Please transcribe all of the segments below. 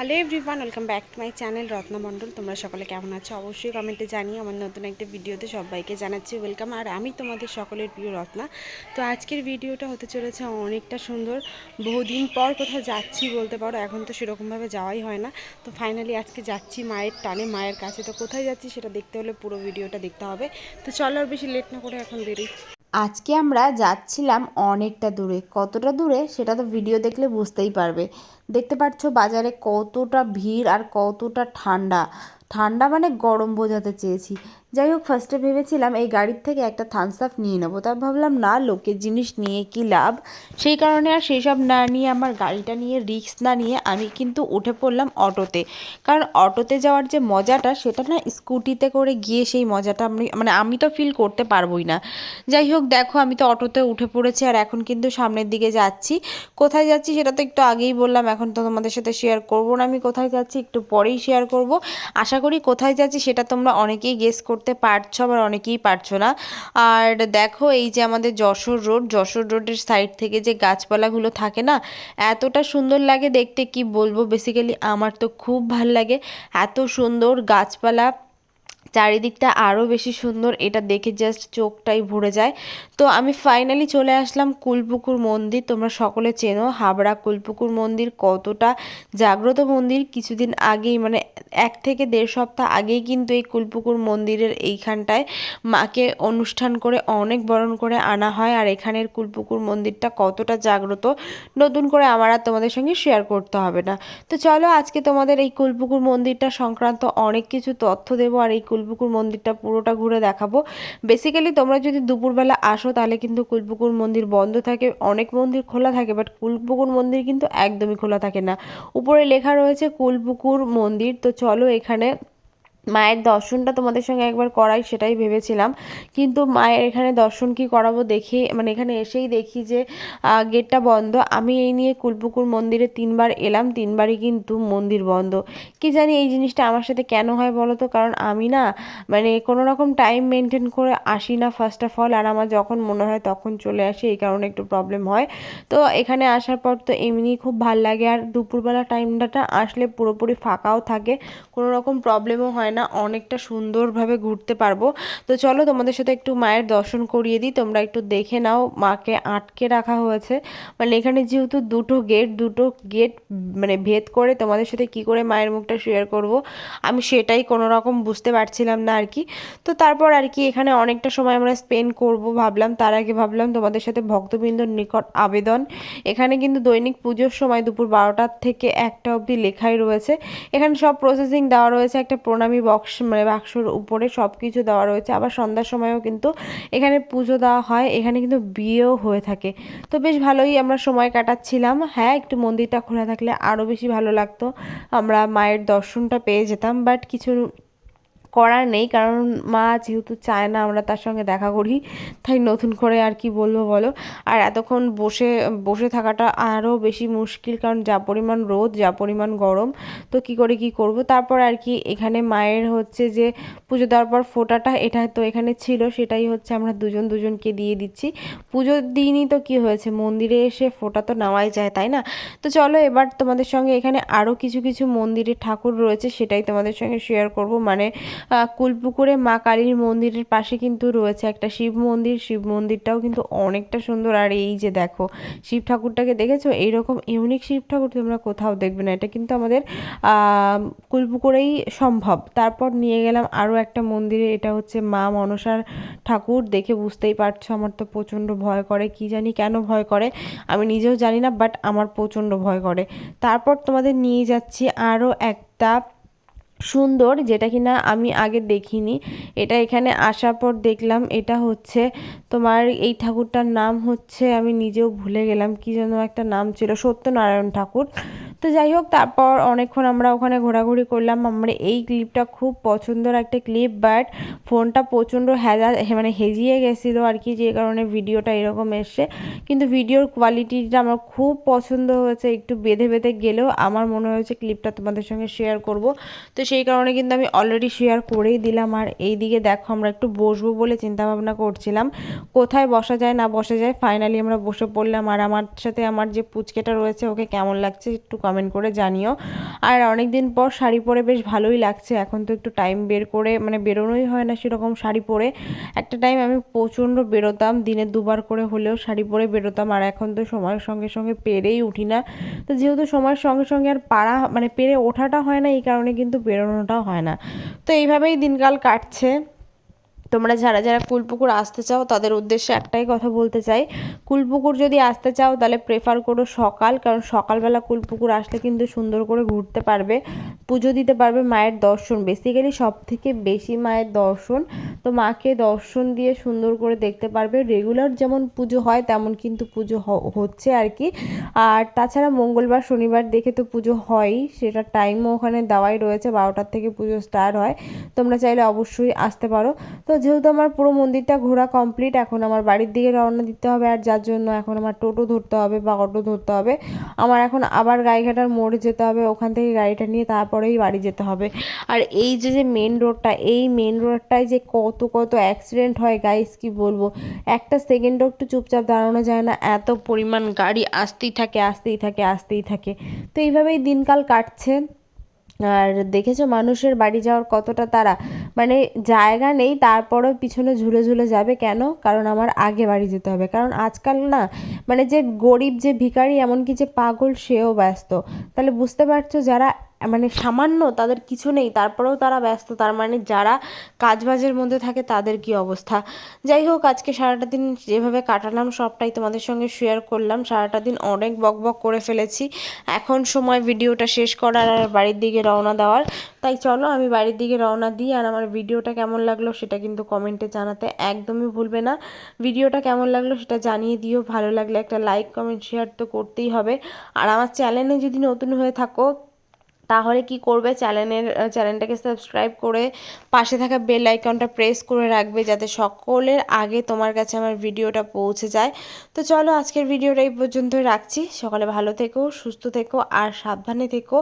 Hello everyone, welcome back to my channel Ratna Mondal. তোমরা সকলে কেমন আছো? অবশ্যই কমেন্টে জানিয়ে আমার নতুন একটা ভিডিওতে সবাইকে জানাচ্ছি ওয়েলকাম। আর আমি তোমাদের সকলের প্রিয় রত্না। তো আজকের ভিডিওটা হতে চলেছে অনেকটা সুন্দর। বহুদিন পর কোথাও যাচ্ছি বলতে পারো, এখন তো সেরকমভাবে যাওয়াই হয় না। তো ফাইনালি আজকে যাচ্ছি মায়ের টানে, মায়ের কাছে। তো কোথায় যাচ্ছি সেটা দেখতে হলে পুরো ভিডিওটা দেখতে হবে। তো চলো আর বেশি লেট না করে এখন বেরোই। আজকে আমরা যাচ্ছিলাম অনেকটা দূরে। কতটা দূরে সেটা তো ভিডিও দেখলে বুঝতেই পারবে। দেখতে পাচ্ছ বাজারে কতটা ভিড় আর কতটা ঠান্ডা। ঠান্ডা মানে গরম বোঝাতে চেয়েছি। যাই হোক ফার্স্টে ভেবেছিলাম এই গাড়ির থেকে একটা থামস আপ নিয়ে নেব। তার ভাবলাম, না, লোকের জিনিস নিয়ে কি লাভ? সেই কারণে আর সেই সব না নিয়ে, আমার গাড়িটা নিয়ে রিস্ক না নিয়ে আমি কিন্তু উঠে পড়লাম অটোতে। কারণ অটোতে যাওয়ার যে মজাটা, সেটা না স্কুটিতে করে গিয়ে সেই মজাটা আমি মানে আমি তো ফিল করতে পারবোই না। যাই হোক, দেখো, আমি তো অটোতে উঠে পড়েছি আর এখন কিন্তু সামনের দিকে যাচ্ছি। কোথায় যাচ্ছি সেটা তো একটু আগেই বললাম এখন তো তোমাদের সাথে শেয়ার করব না, আমি কোথায় যাচ্ছি একটু পরেই শেয়ার করব। আশা করি কোথায় যাচ্ছি সেটা তোমরা অনেকেই গেস করতে পারছ, আবার অনেকেই পারছ না। আর দেখো এই যে আমাদের যশোর রোড যশোর রোডের সাইড থেকে যে গাছপালাগুলো থাকে না, এতটা সুন্দর লাগে দেখতে, কি বলব? বেসিক্যালি আমার তো খুব ভালো লাগে। এত সুন্দর গাছপালা চারিদিকটা আরও বেশি সুন্দর, এটা দেখে জাস্ট চোখটাই ভরে যায়। তো আমি ফাইনালি চলে আসলাম কুলপুকুর মন্দির, তোমরা সকলে চেনো হাবড়া কুলপুকুর মন্দির কতটা জাগ্রত মন্দির। কিছুদিন আগেই মানে এক থেকে দেড় সপ্তাহ আগেই কিন্তু এই কুলপুকুর মন্দিরের এইখানটায় মাকে অনুষ্ঠান করে অনেক বরণ করে আনা হয়, আর এখানের কুলপুকুর মন্দিরটা কতটা জাগ্রত, নতুন করে আমার আর তোমাদের সঙ্গে শেয়ার করতে হবে না। তো চলো আজকে তোমাদের এই কুলপুকুর মন্দিরটা সংক্রান্ত অনেক কিছু তথ্য দেবো, আর এই কুলপুকুর মন্দিরটা পুরোটা ঘুরে দেখাবো। বেসিক্যালি তোমরা যদি দুপুরবেলা আসো তাহলে কিন্তু কুলপুকুর মন্দির বন্ধ থাকে, অনেক মন্দির খোলা থাকে বাট কুলপুকুর মন্দির কিন্তু একদমই খোলা থাকে না। উপরে লেখা রয়েছে কুলপুকুর মন্দির, তো চলো এখানে মায়ের দর্শনটা তোমাদের সঙ্গে একবার করাই সেটাই ভেবেছিলাম। কিন্তু মায়ের এখানে দর্শন কি করাবো দেখে মানে এখানে এসেই দেখি যে গেটটা বন্ধ। আমি এই নিয়ে কুলপুকুর মন্দিরে তিনবার এলাম, তিনবারই কিন্তু মন্দির বন্ধ। কি জানি এই জিনিসটা আমার সাথে কেন হয় বলো তো? কারণ আমি না মানে কোনো রকম টাইম মেনটেন করে আসি না ফার্স্ট অফ অল আর আমার যখন মনে হয় তখন চলে আসি, এই কারণে একটু প্রবলেম হয়। তো এখানে আসার পর তো এমনি খুব ভালো লাগে। আর দুপুরবেলা টাইমটা আসলে পুরোপুরি ফাঁকাও থাকে, কোনো রকম প্রবলেমও হয় না, অনেকটা সুন্দরভাবে ঘুরতে পারব। তো চলো তোমাদের সাথে একটু মায়ের দর্শন করিয়ে দিই, তোমরা একটু দেখে নাও মাকে আটকে রাখা হয়েছে। মানে এখানে যেহেতু দুটো গেট দুটো গেট মানে ভেদ করে তোমাদের সাথে কি করে মায়ের মুখটা শেয়ার করব, আমি সেটাই কোনো রকম বুঝতে পারছিলাম না আর কি। তো তারপর আর কি এখানে অনেকটা সময় আমরা স্পেন্ড করব ভাবলাম, তার আগে ভাবলাম তোমাদের সাথে ভক্তবৃন্দর নিকট আবেদন। এখানে কিন্তু দৈনিক পুজোর সময় দুপুর বারোটার থেকে একটা অবধি লেখাই রয়েছে। এখানে সব প্রসেসিং দেওয়া রয়েছে, একটা প্রণামী বক্স মানে বাক্সর উপরে সব কিছু দেওয়া রয়েছে। আবার সন্ধ্যার সময়ও কিন্তু এখানে পুজো দেওয়া হয়। এখানে কিন্তু বিয়েও হয়ে থাকে। তো বেশ ভালোই আমরা সময় কাটাচ্ছিলাম। হ্যাঁ একটু মন্দিরটা খোলা থাকলে আরও বেশি ভালো লাগতো। আমরা মায়ের দর্শনটা পেয়ে যেতাম বাট কিছু করার নেই, কারণ মা যেহেতু চায় না আমরা তার সঙ্গে দেখা করি, তাই নতুন করে আর কি বলব বলো। আর এতক্ষণ বসে বসে থাকাটা আরও বেশি মুশকিল, কারণ যা পরিমাণ রোদ, যা পরিমাণ গরম, তো কি করে কি করব? তারপর আর কি এখানে মায়ের হচ্ছে যে পুজো দেওয়ার পর ফোটাটা, এটা তো এখানে ছিল, সেটাই হচ্ছে আমরা দুজন দুজনকে দিয়ে দিচ্ছি। পুজোর দিনই তো কি হয়েছে, মন্দিরে এসে ফোটা তো নেওয়াই যায়, তাই না? তো চলো এবার তোমাদের সঙ্গে এখানে আরও কিছু কিছু মন্দিরে ঠাকুর রয়েছে, সেটাই তোমাদের সঙ্গে শেয়ার করব। মানে কুলপুকুরে মা কালীর মন্দিরের পাশে কিন্তু রয়েছে একটা শিব মন্দির। শিব মন্দিরটাও কিন্তু অনেকটা সুন্দর। আর এই যে দেখো, শিব ঠাকুরটাকে দেখেছ? এইরকম ইউনিক শিব ঠাকুর তোমরা কোথাও দেখবে না। এটা কিন্তু আমাদের কুলপুকুরেই সম্ভব। তারপর নিয়ে গেলাম আরও একটা মন্দিরে। এটা হচ্ছে মা মনসার ঠাকুর। দেখে বুঝতেই পারছ আমার তো প্রচণ্ড ভয় করে। কি জানি কেন ভয় করে? আমি নিজেও জানি না বাট আমার প্রচণ্ড ভয় করে। তারপর তোমাদের নিয়ে যাচ্ছি আরও একটা সুন্দর, যেটা কিনা আমি আগে দেখিনি। এটা এখানে আসার পর দেখলাম, এটা হচ্ছে তোমার এই ঠাকুরটার নাম হচ্ছে, আমি নিজেও ভুলে গেলাম কি যেন একটা নাম ছিল, সত্যনারায়ণ ঠাকুর। তো যাই হোক, তারপর অনেকক্ষণ আমরা ওখানে ঘোরাঘুরি করলাম। আমার এই ক্লিপটা খুব পছন্দের একটা ক্লিপ বাট ফোনটা প্রচণ্ড হেজা মানে হেজিয়ে গেছিল আর কি, যে কারণে ভিডিওটা এরকম এসছে। কিন্তু ভিডিওর কোয়ালিটিটা আমার খুব পছন্দ হয়েছে, একটু বেঁধে বেঁধে গেলেও আমার মনে হয়েছে ক্লিপটা তোমাদের সঙ্গে শেয়ার করব। তো সেই কারণে কিন্তু আমি অলরেডি শেয়ার করেই দিলাম। আর এই দিকে দেখো, আমরা একটু বসবো বলে চিন্তা ভাবনা করছিলাম। কোথায় বসা যায়, না বসা যায় ফাইনালি আমরা বসে পড়লাম। আর আমার সাথে আমার যে পুচকেটা রয়েছে, ওকে কেমন লাগছে একটু কমেন্ট করে জানিও। আর অনেক দিন পর শাড়ি পরে বেশ ভালোই লাগছে। এখন তো একটু টাইম বের করে মানে বেরোনোই হয় না সেরকম শাড়ি পরে। একটা টাইম আমি প্রচণ্ড বেরোতাম, দিনে দুবার করে হলেও শাড়ি পরে বেরোতাম। আর এখন তো সময়ের সঙ্গে সঙ্গে পেরেই উঠি না। তো যেহেতু সময়ের সঙ্গে সঙ্গে আর পাড়া মানে পেরে ওঠাটা হয় না, এই কারণে কিন্তু বেরোনোটাও হয় না। তো এইভাবেই দিনকাল কাটছে। তোমরা যারা যারা কুলপুকুর আসতে চাও, তাদের উদ্দেশ্যে একটাই কথা বলতে চাই। কুলপুকুর যদি আসতে চাও, তাহলে প্রেফার করো সকাল, কারণ সকালবেলা কুলপুকুর আসলে কিন্তু সুন্দর করে ঘুরতে পারবে, পুজো দিতে পারবে মায়ের দর্শন। বেসিক্যালি সব থেকে বেশি মায়ের দর্শন, তো মাকে দর্শন দিয়ে সুন্দর করে দেখতে পারবে। রেগুলার যেমন পুজো হয়, তেমন কিন্তু পুজো হচ্ছে আর কি। আর তাছাড়া মঙ্গলবার, শনিবার দেখে তো পুজো হয়ই সেটা টাইমও ওখানে দেওয়াই রয়েছে, বারোটার থেকে পুজো স্টার্ট হয়। তোমরা চাইলে অবশ্যই আসতে পারো। তো যেহেতু আমার পুরো মন্দিরটা ঘোরা কমপ্লিট এখন আমার বাড়ির দিকে রওনা দিতে হবে আর যার জন্য এখন আমার টোটো ধরতে হবে বা অটো ধরতে হবে। আমার এখন আবার গাইঘাটার মোড়ে যেতে হবে, ওখান থেকে গাড়িটা নিয়ে তারপরেই বাড়ি যেতে হবে। আর এই যে যে মেন রোডটা এই মেন রোডটায় যে কত কত অ্যাক্সিডেন্ট হয় গাইস কি বলব? একটা সেকেন্ডও একটু চুপচাপ দাঁড়ানো যায় না, এত পরিমাণ গাড়ি আসতেই থাকে আসতেই থাকে আসতেই থাকে। তো এইভাবেই দিনকাল কাটছে। আর দেখেছ মানুষের বাড়ি যাওয়ার কতটা তারা মানে জায়গা নেই, তারপরেও পিছনে ঝুলে ঝুলে যাবে কেন? কারণ আমার আগে বাড়ি যেতে হবে। কারণ আজকাল না মানে যে গরিব, যে ভিখারি, এমনকি যে পাগল, সেও ব্যস্ত। তাহলে বুঝতে পারছ যারা মানে সামান্য তাদের কিছু নেই, তারপরেও তারা ব্যস্ত। তার মানে যারা কাজবাজের মধ্যে থাকে, তাদের কি অবস্থা? যাই হোক, আজকে সারাটা দিন যেভাবে কাটালাম, সবটাই তোমাদের সঙ্গে শেয়ার করলাম। সারাটা দিন অনেক বক বক করে ফেলেছি। এখন সময় ভিডিওটা শেষ করার আর বাড়ির দিকে রওনা দেওয়ার। তাই চলো, আমি বাড়ির দিকে রওনা দিই আর আমার ভিডিওটা কেমন লাগল সেটা কিন্তু কমেন্টে জানাতে একদমই ভুলবে না। ভিডিওটা কেমন লাগল সেটা জানিয়ে দিও। ভালো লাগলে একটা লাইক, কমেন্ট শেয়ার তো করতেই হবে। আর আমার চ্যানেলে যদি নতুন হয়ে থাকো তাহলে কি করবে? চ্যানেলের চ্যানেলটাকে সাবস্ক্রাইব করে পাশে থাকা বেল আইকনটা প্রেস করে রাখবে যাতে সকলের আগে তোমার কাছে আমার ভিডিওটা পৌঁছে যায়। তো চলো আজকের ভিডিওটা এই পর্যন্ত রাখছি। সকালে ভালো থেকো, সুস্থ থেকো আর সাবধানে থেকো।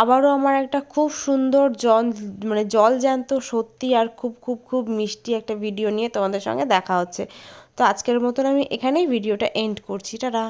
আবারও আমার একটা খুব সুন্দর জল মানে জল জ্যান্ত, সত্যি আর খুব খুব খুব মিষ্টি একটা ভিডিও নিয়ে তোমাদের সঙ্গে দেখা হচ্ছে। তো আজকের মতন আমি এখানেই ভিডিওটা এন্ড করছি। টাটা!